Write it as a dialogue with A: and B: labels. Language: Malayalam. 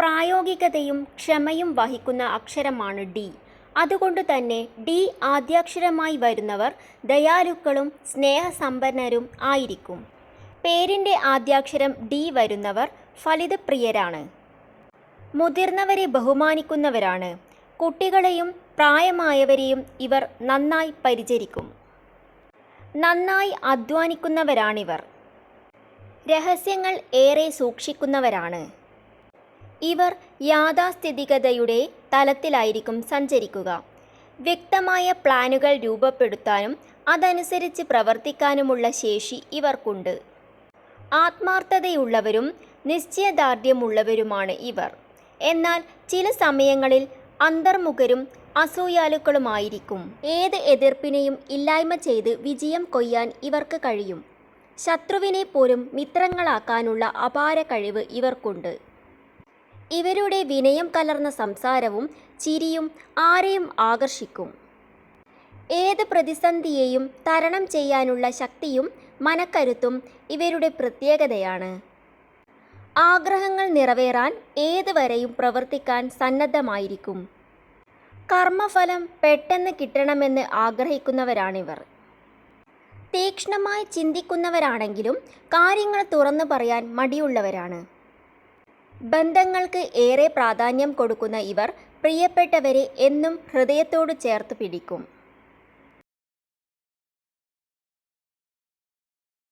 A: പ്രായോഗികതയും ക്ഷമയും വഹിക്കുന്ന അക്ഷരമാണ് ഡി. അതുകൊണ്ട് തന്നെ ഡി ആദ്യാക്ഷരമായി വരുന്നവർ ദയാലുക്കളും സ്നേഹസമ്പന്നരും ആയിരിക്കും. പേരിന്റെ ആദ്യാക്ഷരം ഡി വരുന്നവർ ഫലിതപ്രിയരാണ്. മുതിർന്നവരെ ബഹുമാനിക്കുന്നവരാണ്. കുട്ടികളെയും പ്രായമായവരെയും ഇവർ നന്നായി പരിചരിക്കും. നന്നായി അധ്വാനിക്കുന്നവരാണിവർ. രഹസ്യങ്ങൾ ഏറെ സൂക്ഷിക്കുന്നവരാണ്. ഇവർ യാഥാസ്ഥിതികതയുടെ തലത്തിലായിരിക്കും സഞ്ചരിക്കുക. വ്യക്തമായ പ്ലാനുകൾ രൂപപ്പെടുത്താനും അതനുസരിച്ച് പ്രവർത്തിക്കാനുമുള്ള ശേഷി ഇവർക്കുണ്ട്. ആത്മാർത്ഥതയുള്ളവരും നിശ്ചയദാർഢ്യമുള്ളവരുമാണ് ഇവർ. എന്നാൽ ചില സമയങ്ങളിൽ അന്തർമുഖരും അസൂയാലുക്കളുമായിരിക്കും. ഏത് എതിർപ്പിനെയും ഇല്ലായ്മ ചെയ്ത് വിജയം കൊയ്യാൻ ഇവർക്ക് കഴിയും. ശത്രുവിനെ പോലും മിത്രങ്ങളാക്കാനുള്ള അപാര കഴിവ് ഇവർക്കുണ്ട്. ഇവരുടെ വിനയം കലർന്ന സംസാരവും ചിരിയും ആരെയും ആകർഷിക്കും. ഏത് പ്രതിസന്ധിയെയും തരണം ചെയ്യാനുള്ള ശക്തിയും മനക്കരുത്തും ഇവരുടെ പ്രത്യേകതയാണ്. ആഗ്രഹങ്ങൾ നിറവേറാൻ ഏതുവരെയും പ്രവർത്തിക്കാൻ സന്നദ്ധമായിരിക്കും. കർമ്മഫലം പെട്ടെന്ന് കിട്ടണമെന്ന് ആഗ്രഹിക്കുന്നവരാണിവർ. തീക്ഷ്ണമായി ചിന്തിക്കുന്നവരാണെങ്കിലും കാര്യങ്ങൾ തുറന്നു പറയാൻ മടിയുള്ളവരാണ്. ബന്ധങ്ങൾക്ക് ഏറെ പ്രാധാന്യം കൊടുക്കുന്ന ഇവർ പ്രിയപ്പെട്ടവരെ എന്നും ഹൃദയത്തോട് ചേർത്ത് പിടിക്കും.